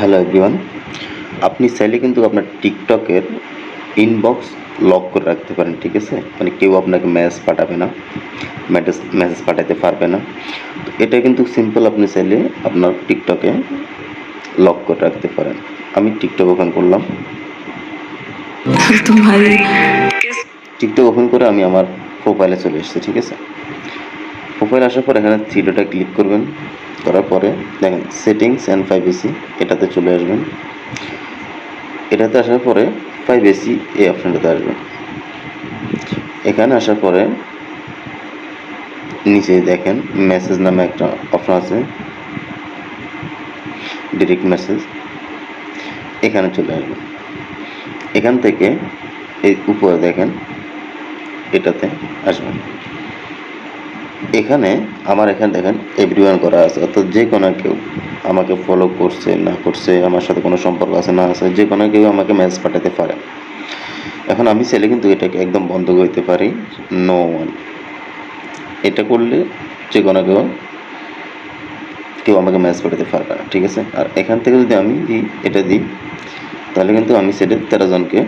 Hello everyone আপনি চাইলে কিন্তু আপনার টিকটকের ইনবক্স লক করে রাখতে পারেন ঠিক আছে? মানে কেউ আপনাকে মেসেজ পাঠাবে না মেসেজ মেসেজ পাঠাতে পারবে না। তো এটা কিন্তু সিম্পল আপনি চাইলে আপনার টিকটকে লক করে রাখতে পারেন। আমি টিকটক ওপেন করলাম। টিকটক ওপেন করে আমি আমার প্রোফাইলে চলে এসেছি ঠিক আছে? প্রোফাইল আসার পর এখানে থ্রি ক্লিক করবেন, করার পরে দেখেন সেটিংস অ্যান্ড প্রাইভেসি এটাতে চলে আসবেন। এটাতে আসার পরে প্রাইভেসি এই অপশানটাতে আসবেন এখানে আসার পরে নিচে দেখেন মেসেজ নামে একটা অপশন আছে। ডিরেক্ট মেসেজ এখানে চলে আসবেন এখান থেকে এই উপরে দেখেন, এটাতে আসবেন এখানে আমার এখানে দেখেন এভরিওয়ান করা আছে, অর্থাৎ যে কোনো কেউ আমাকে ফলো করছে, না করছে, আমার সাথে কোনো সম্পর্ক আছে, না আছে, যে কোনো কেউ আমাকে ম্যাচ পাঠাতে পারে। এখন আমি চাইলে কিন্তু এটাকে একদম বন্ধ করতে পারি নো ওয়ান এটা করলে যে কোনো কেউ কেউ আমাকে ম্যাচ পাঠাতে পারবে না, ঠিক আছে? আর এখান থেকে যদি আমি এটা দিই, তাহলে কিন্তু আমি সেটা তেরো জনকে,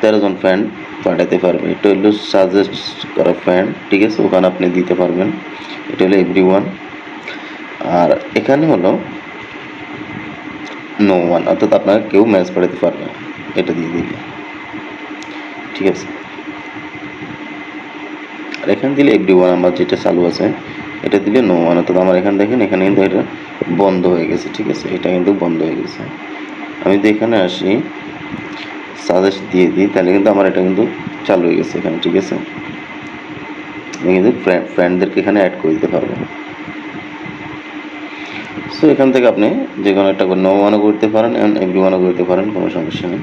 তেরো জন ফ্যান পাঠাতে পারবে এটা হলো সাজেস্ট করা ফ্যান ঠিক আছে? ওখানে আপনি দিতে পারবেন। এটা হলো এভরি ওয়ান আর এখানে হলো নো ওয়ান অর্থাৎ আপনাকে কেউ ম্যাচ পাঠাতে পারবে না। এটা দিয়ে দিলে। ঠিক আছে? আর এখানে দিলে এভরি ওয়ান আমার যেটা চালু আছে, এটা দিলে নো ওয়ান অর্থাৎ আমার এখানে দেখেন, এখানে কিন্তু এটা বন্ধ হয়ে গেছে, ঠিক আছে? এটা কিন্তু বন্ধ হয়ে গেছে। আমি যদি এখানে আসি। সাজেস্ট দিয়ে দিই, তাহলে কিন্তু আমার এটা কিন্তু চালু হয়ে গেছে এখানে, ঠিক আছে? আমি কিন্তু ফ্রেন্ডদেরকে এখানে অ্যাড করে দিতে পারব। সো এখান থেকে আপনি যে কোনো একটা নো ওয়ানও করতে পারেন এভরি ওয়ানও করতে পারেন, কোনো সমস্যা নেই।